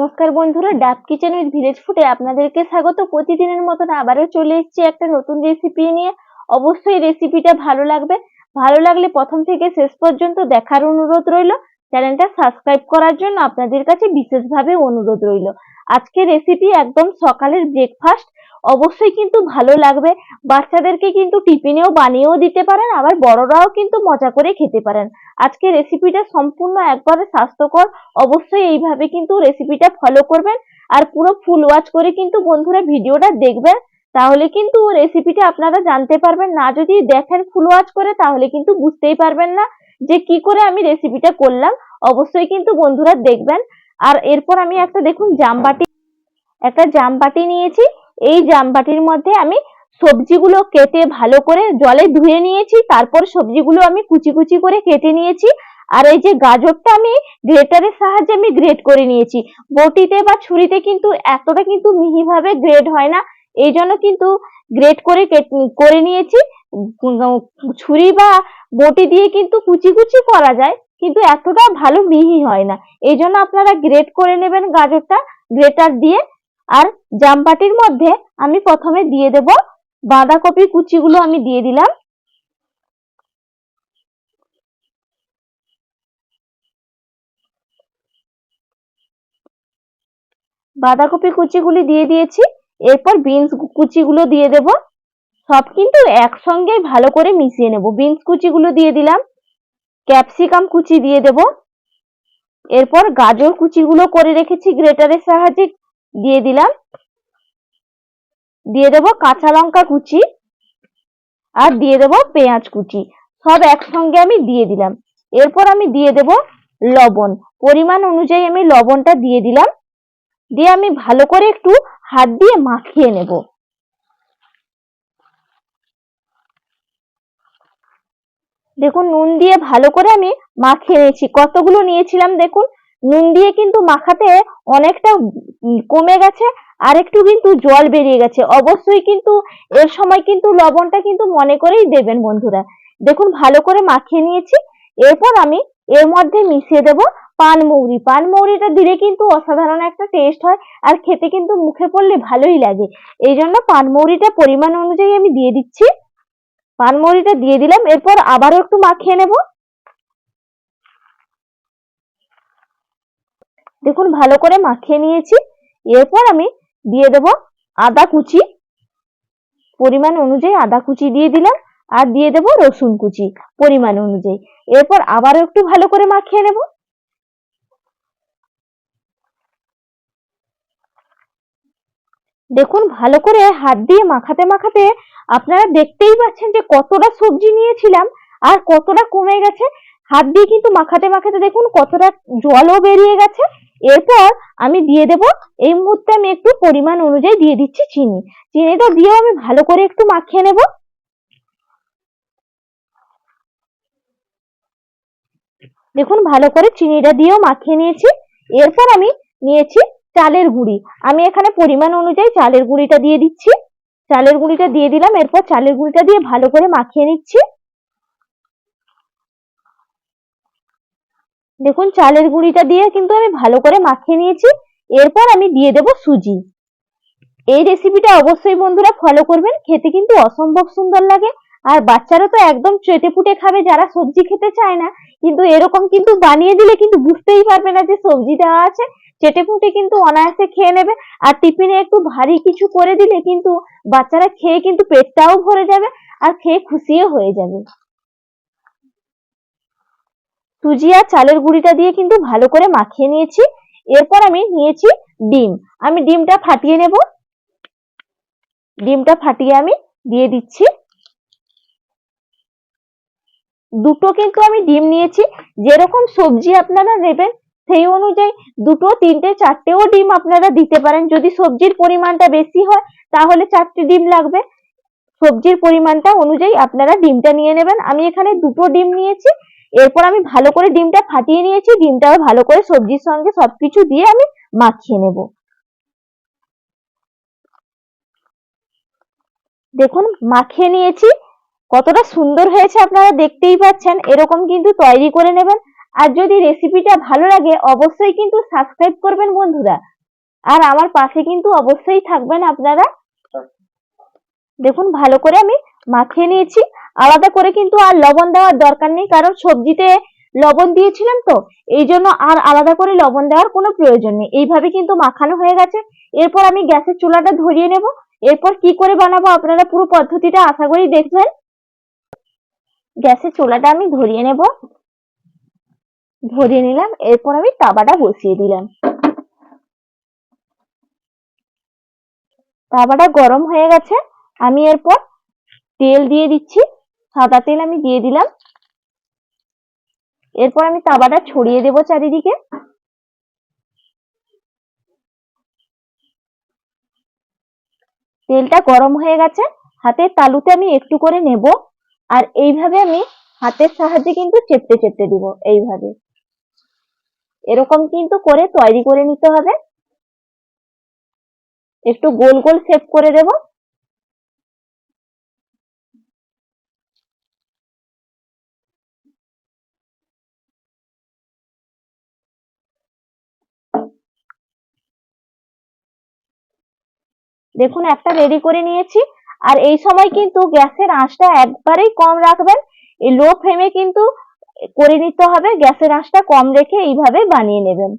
নমস্কার বন্ধুরা, ডাব কিচেন উইথ ভিলেজ ফুডে আপনাদেরকে স্বাগত। প্রতিদিনের মতন আবারও চলে এসেছি একটা নতুন রেসিপি নিয়ে। অবশ্যই রেসিপিটা ভালো লাগবে। ভালো লাগলে প্রথম থেকে শেষ পর্যন্ত দেখার অনুরোধ রইল। চ্যানেলটা সাবস্ক্রাইব করার জন্য আপনাদের কাছে বিশেষভাবে অনুরোধ রইল। আজকে রেসিপি একদম সকালের ব্রেকফাস্ট অবশ্যই কিন্তু ভালো লাগবে। বাচ্চাদেরকে কিন্তু টিফিনেও বানিয়েও দিতে পারেন, আবার বড়রাও কিন্তু মজা করে খেতে পারেন। আজকে রেসিপিটা সম্পূর্ণ একবারে স্বাস্থ্যকর, অবশ্যই এইভাবে কিন্তু রেসিপিটা ফলো করবেন আর পুরো ফুল ওয়াচ করে কিন্তু বন্ধুরা ভিডিওটা দেখবেন। তাহলে কিন্তু রেসিপিটা আপনারা জানতে পারবেন, না যদি দেখেন ফুল ওয়াচ করে, তাহলে কিন্তু বুঝতেই পারবেন না যে কি করে আমি রেসিপিটা করলাম। অবশ্যই কিন্তু বন্ধুরা দেখবেন। আর এরপর আমি একটা দেখুন জামবাটি, একটা জামবাটি নিয়েছি। এই জামবাটির মধ্যে আমি সবজিগুলো কেটে ভালো করে জলে ধুয়ে নিয়েছি, তারপর সবজিগুলো আমি কুচি কুচি করে কেটে নিয়েছি, আর এই যে গাজরটা আমি গ্রেটারের সাহায্যে আমি গ্রেট করে নিয়েছি। বটিতে বা ছুরিতে কিন্তু এতটা কিন্তু মিহিভাবে গ্রেড হয় না, এই জন্য কিন্তু গ্রেট করে করে নিয়েছি। ছুরি বা বটি দিয়ে কিন্তু কুচি কুচি করা যায়, কিন্তু এতটা ভালো মিহি হয় না। এই জন্য আপনারা গ্রেট করে নেবেন গাজরটা গ্রেটার দিয়ে আর জামবাটির মধ্যে আমি প্রথমে দিয়ে দেব বাঁধাকপি কুচিগুলো আমি দিয়ে দিলাম। বাঁধাকপি কুচিগুলি দিয়ে দিয়েছি, এরপর বিনস কুচিগুলো দিয়ে দেব। সব কিন্তু একসঙ্গে ভালো করে মিশিয়ে নেব। বিনস কুচিগুলো দিয়ে দিলাম, ক্যাপসিকাম কুচি দিয়ে দেব। এরপর গাজর কুচিগুলো করে রেখেছি, গ্রেটারের সাহায্যে দিয়ে দিলাম। দিয়ে দেব কাঁচা লঙ্কা কুচি আর দিয়ে দেব পেঁয়াজ কুচি। সব একসঙ্গে আমি দিয়ে দিলাম। এরপর আমি দিয়ে দেব লবণ। পরিমাণ অনুযায়ী আমি লবণটা দিয়ে দিলাম। দিয়ে আমি ভালো করে একটু হাত দিয়ে মাখিয়ে নেব। দেখুন, নুন দিয়ে ভালো করে আমি মাখিয়ে নিয়েছি। কতগুলো নিয়েছিলাম দেখুন? নুন দিয়ে কিন্তু মাখাতে অনেকটা কমে গেছে, আর একটু কিন্তু জল বেরিয়ে গেছে। অবশ্যই কিন্তু এর সময় কিন্তু লবণটা কিন্তু মনে করেই দেবেন বন্ধুরা। দেখুন, ভালো করে মাখিয়ে নিয়েছি। এরপর আমি এর মধ্যে মিশিয়ে দেব পানমৌরি পানমৌরিটা দিলে কিন্তু অসাধারণ একটা টেস্ট হয়, আর খেতে কিন্তু মুখে পড়লে ভালোই লাগে। এই জন্য পানমৌরিটা পরিমাণ অনুযায়ী আমি দিয়ে দিচ্ছি। পানমৌরিটা দিয়ে দিলাম। এরপর আবারও একটু মাখিয়ে নেব। দেখুন, ভালো করে মাখিয়ে নিয়েছি। এরপর আমি দিয়ে দেব আদা কুচি। পরিমাণ অনুযায়ী আদা কুচি দিয়ে দিলাম আর দিয়ে দেব রসুন কুচি পরিমাণ অনুযায়ী। এরপর আবারও একটু ভালো করে মাখিয়ে নেব। দেখুন, ভালো করে হাত দিয়ে মাখাতে মাখাতে আপনারা দেখতেই পাচ্ছেন যে কতটা সবজি নিয়েছিলাম আর কতটা কমে গেছে। হাত দিয়ে কিন্তু মাখাতে মাখাতে দেখুন কতটা জলও বেরিয়ে গেছে। এরপর আমি দিয়ে দেব, এই মুহূর্তে আমি একটু পরিমাণ অনুযায়ী দিয়ে দিচ্ছি চিনি। চিনিটা দিয়েও আমি ভালো করে একটু মাখিয়ে নেব। দেখুন ভালো করে চিনিটা দিয়েও মাখিয়ে নিয়েছি। এরপর আমি নিয়েছি চালের গুঁড়ি। আমি এখানে পরিমাণ অনুযায়ী চালের গুঁড়িটা দিয়ে দিচ্ছি। চালের গুঁড়িটা দিয়ে দিলাম, এরপর চালের গুঁড়িটা দিয়ে ভালো করে মাখিয়ে নিচ্ছি। দেখুন, চালের গুঁড়িটা দিয়ে কিন্তু আমি ভালো করে মাখিয়ে নিয়েছি। এরপর আমি দিয়ে দেব সুজি। এই রেসিপিটা অবশ্যই বন্ধুরা ফলো করবেন। খেতে কিন্তু অসম্ভব সুন্দর লাগে। আর বাচ্চারা তো একদম চেটে পুটে খাবে, যারা সবজি খেতে চায় না। কিন্তু এরকম কিন্তু বানিয়ে দিলে কিন্তু বুঝতেই পারবে না যে সবজি দেওয়া আছে। চেটে পুটে কিন্তু অনায়াসে খেয়ে নেবে। আর টিফিনে একটু ভারী কিছু করে দিলে কিন্তু বাচ্চারা খেয়ে কিন্তু পেটটাও ভরে যাবে আর খেয়ে খুশিও হয়ে যাবে। সুজি আর চালের গুঁড়িটা দিয়ে কিন্তু ভালো করে মাখিয়ে নিয়েছি। এরপর আমি নিয়েছি ডিম। আমি ডিমটা ফাটিয়ে নেব। ডিমটা ফাটিয়ে আমি দিয়ে দিচ্ছি। দুটো কিন্তু আমি ডিম নিয়েছি। যেরকম সবজি আপনারা নেবেন, সেই অনুযায়ী দুটো, তিনটে, চারটেও ডিম আপনারা দিতে পারেন। যদি সবজির পরিমাণটা বেশি হয়, তাহলে চারটে ডিম লাগবে। সবজির পরিমাণটা অনুযায়ী আপনারা ডিমটা নিয়ে নেবেন। আমি এখানে দুটো ডিম নিয়েছি। এরপর আমি ভালো করে ডিমটা ফাটিয়ে নিয়েছি, ডিমটাও ভালো করে সবজির সঙ্গে সবকিছু দিয়ে আমি মাখিয়ে নেব। দেখুন, মাখিয়ে নিয়েছি। কতটা সুন্দর হয়েছে আপনারা দেখতেই পাচ্ছেন, এরকম কিন্তু তৈরি করে নেবেন। আর যদি রেসিপিটা ভালো লাগে, অবশ্যই কিন্তু সাবস্ক্রাইব করবেন বন্ধুরা। আর আমার পাশে কিন্তু অবশ্যই থাকবেন আপনারা। দেখুন, ভালো করে আমি মাখিয়ে নিয়েছি। আলাদা করে কিন্তু আর লবণ দেওয়ার দরকার নেই, কারণ সবজিতে লবণ দিয়েছিলাম তো, এই জন্য আর আলাদা করে লবণ দেওয়ার কোনো প্রয়োজন নেই। এইভাবে কিন্তু মাখানো হয়ে গেছে। এরপর আমি গ্যাসের চুলাটা ধরিয়ে নেব। এরপর কি করে বানাবো আপনারা পুরো পদ্ধতিটা আশা করি দেখবেন। গ্যাসের চুলাটা আমি ধরিয়ে নেব। ধরিয়ে নিলাম। এরপর আমি তাওয়াটা বসিয়ে দিলাম। তাওয়াটা গরম হয়ে গেছে। আমি এরপর তেল দিয়ে দিচ্ছি। সাদা তেল আমি দিয়ে দিলাম। এরপর আমি তাওয়াটা ছড়িয়ে দেব চারিদিকে। তেলটা গরম হয়ে গেছে। হাতের তালুতে আমি একটু করে নেব। আর এইভাবে আমি হাতের সাহায্যে কিন্তু চেপতে চেপতে দিব, এইভাবে। এরকম কিন্তু করে তৈরি করে নিতে হবে। একটু গোল গোল শেপ করে দেব। দেখুন, একটা রেডি করে নিয়েছি। আর এই সময় কিন্তু গ্যাসের আঁচটা একবারেই কম রাখবেন। এই লো ফ্লেমে কিন্তু করে নিতে হবে, গ্যাসের আঁচটা কম রেখে এইভাবে বানিয়ে নেবেন।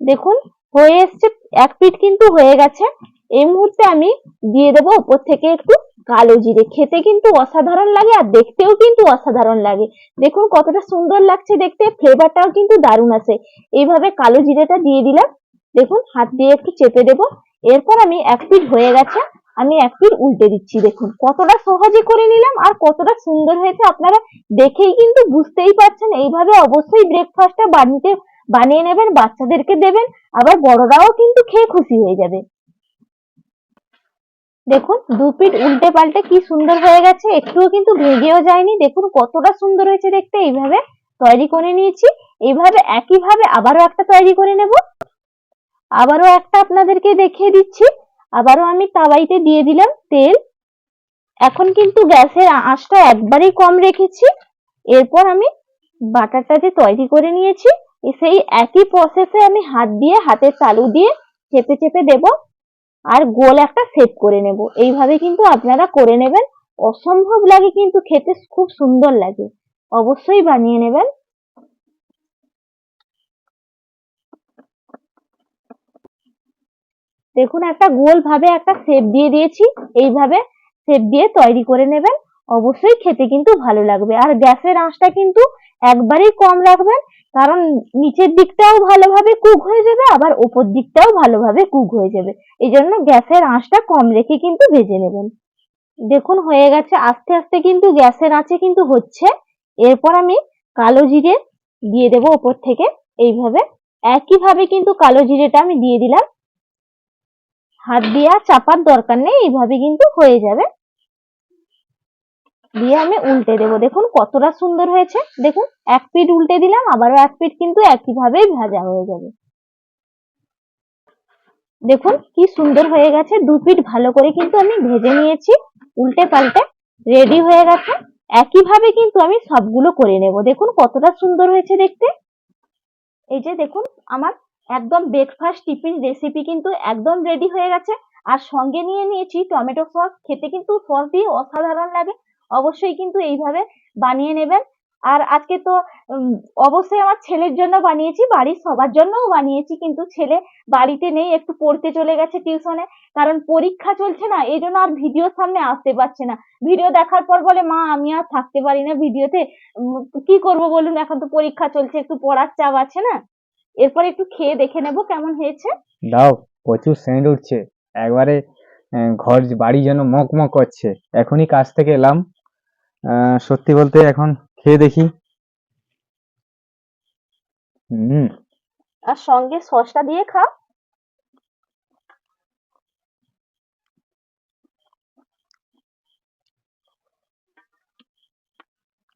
দেখুন, হয়ে এসছে, এক পিঠ কিন্তু হয়ে গেছে। এই মুহূর্তে আমি দিয়ে দেবো উপর থেকে একটু কালো জিরে। খেতে কিন্তু অসাধারণ লাগে আর দেখতেও কিন্তু অসাধারণ লাগে। দেখুন, কতটা সুন্দর লাগছে দেখতে ফ্লেভারটাও কিন্তু দারুণ আছে। এইভাবে কালো জিরেটা দিয়ে দিলাম। দেখুন, হাত দিয়ে একটু চেপে দেব। এরপর আমি এক পিঠ হয়ে গেছে, আমি এক পিঠ উল্টে দিচ্ছি, দেখুন। কতটা সহজে করে নিলাম আর কতটা সুন্দর হয়েছে, আপনারা দেখেই কিন্তু বুঝতেই পারছেন। এইভাবে অবশ্যই ব্রেকফাস্টটা বানিয়ে বানিয়ে নেবেন, বাচ্চাদেরকে দেবেন, আবার বড়রাও কিন্তু খেয়ে খুশি হয়ে যাবে। দেখুন, দু পিঠ উল্টে পাল্টে কি সুন্দর হয়ে গেছে, একটুও কিন্তু ভেঙেও যায়নি। দেখুন, কতটা সুন্দর হয়েছে দেখতে, এইভাবে তৈরি করে নিয়েছি। এইভাবে, একইভাবে আবারও একটা তৈরি করে নেব। আবারও একটা আপনাদেরকে দেখিয়ে দিচ্ছি। আবারও আমি তাওয়াইতে দিয়ে দিলাম তেল। এখন কিন্তু গ্যাসের আঁচটা একবারেই কম রেখেছি। এরপর আমি বাটারটা যে তৈরি করে নিয়েছি, সেই একই প্রসেসে আমি হাত দিয়ে, হাতের তালু দিয়ে চেপে চেপে দেব আর গোল একটা শেপ করে নেব। এইভাবে কিন্তু আপনারা করে নেবেন। অসম্ভব লাগে কিন্তু খেতে, খুব সুন্দর লাগে। অবশ্যই বানিয়ে নেবেন। দেখুন, একটা গোল ভাবে একটা শেপ দিয়ে দিয়েছি। এইভাবে শেপ দিয়ে তৈরি করে নেবেন। অবশ্যই খেতে কিন্তু ভালো লাগবে। আর গ্যাসের আঁচটা কিন্তু একবারেই কম রাখবেন, কারণ নিচের দিকটাও ভালোভাবে কুক হয়ে যাবে, আবার ওপর দিকটাও ভালোভাবে কুক হয়ে যাবে। এই জন্য গ্যাসের আঁচটা কম রেখে কিন্তু ভেজে নেবেন। দেখুন, হয়ে গেছে। আস্তে আস্তে কিন্তু গ্যাসের আঁচে কিন্তু হচ্ছে। এরপর আমি কালো জিরে দিয়ে দেবো ওপর থেকে। এইভাবে একইভাবে কিন্তু কালো জিরেটা আমি দিয়ে দিলাম। হাত দিয়ে আর চাপার দরকার নেই, এইভাবে কিন্তু হয়ে যাবে। দিয়ে আমি উল্টে দেবো। দেখুন কতটা সুন্দর হয়েছে। দেখুন, এক পিঠ উল্টে দিলাম, আবারও এক পিঠ কিন্তু একইভাবেই ভাজা হয়ে যাবে। দেখুন কি সুন্দর হয়ে গেছে। দু পিঠ ভালো করে কিন্তু আমি ভেজে নিয়েছি। উল্টে পাল্টে রেডি হয়ে গেছে। একইভাবে কিন্তু আমি সবগুলো করে নেব। দেখুন কতটা সুন্দর হয়েছে দেখতে। এই যে দেখুন, আমার একদম ব্রেকফাস্ট টিফিন রেসিপি কিন্তু একদম রেডি হয়ে গেছে। আর সঙ্গে নিয়ে নিয়েছি টমেটো সস খেতে কিন্তু সস দিয়ে অসাধারণ লাগে। অবশ্যই কিন্তু এইভাবে বানিয়ে নেবেন। আর আজকে তো অবশ্যই আমার ছেলের জন্য বানিয়েছি, বাড়ির সবার জন্যও বানিয়েছি, কিন্তু ছেলে বাড়িতে নেই, একটু পড়তে চলে গেছে টিউশনে কারণ পরীক্ষা চলছে না এই জন্য আর ভিডিওর সামনে আসতে পারছে না। ভিডিও দেখার পর বলে, মা, আমি আর থাকতে পারি না ভিডিওতে কি করব বলুন, এখন তো পরীক্ষা চলছে, একটু পড়ার চাপ আছে না? এরপর একটু খেয়ে দেখে নেব কেমন হয়েছে। দাও প্রচুর সেন্ট উঠছে। একবারে ঘর বাড়ি যেন মকমক করছে। এখনই কাজ থেকে এলাম। সত্যি বলতে এখন খেয়ে দেখি। হুম। আর সঙ্গে সসটা দিয়ে খাও।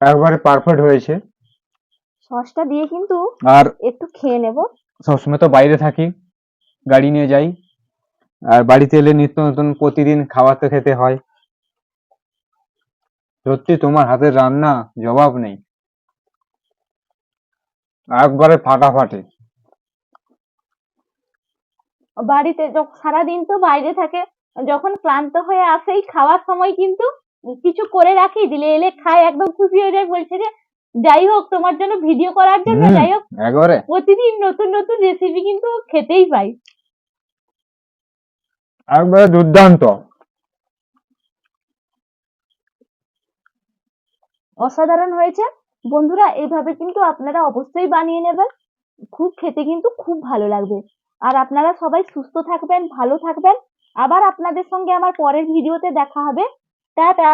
একবারে পারফেক্ট হয়েছে। সসটা দিয়ে কিন্তু আর একটু খেয়ে নেব। সবসময় তো বাইরে থাকি গাড়ি নিয়ে যাই। আর বাড়িতে এলে নিত্য নতুন প্রতিদিন খাবার তো খেতে হয়। সত্যি তোমার হাতের রান্না জবাব নেই। একবারে ফাটাফাটি। বাড়িতে যখন সারাদিন তো বাইরে থাকে। যখন ক্লান্ত হয়ে আসেই খাওয়ার সময় কিন্তু কিছু করে রাখি। দিলে এলে খায় একদম খুশি হয়ে যায়। বলছে যে যাই হোক তোমার জন্য ভিডিও করার জন্য যাই হোক একবারে। প্রতিদিন নতুন নতুন রেসিপি কিন্তু খেতেই পাই। একবারে দুর্দান্ত। অসাধারণ হয়েছে। বন্ধুরা এভাবে কিন্তু আপনারা অবশ্যই বানিয়ে নেবেন। খুব খেতে কিন্তু খুব ভালো লাগবে। আর আপনারা সবাই সুস্থ থাকবেন ভালো থাকবেন। আবার আপনাদের সঙ্গে আমার পরের ভিডিওতে দেখা হবে। টাটা!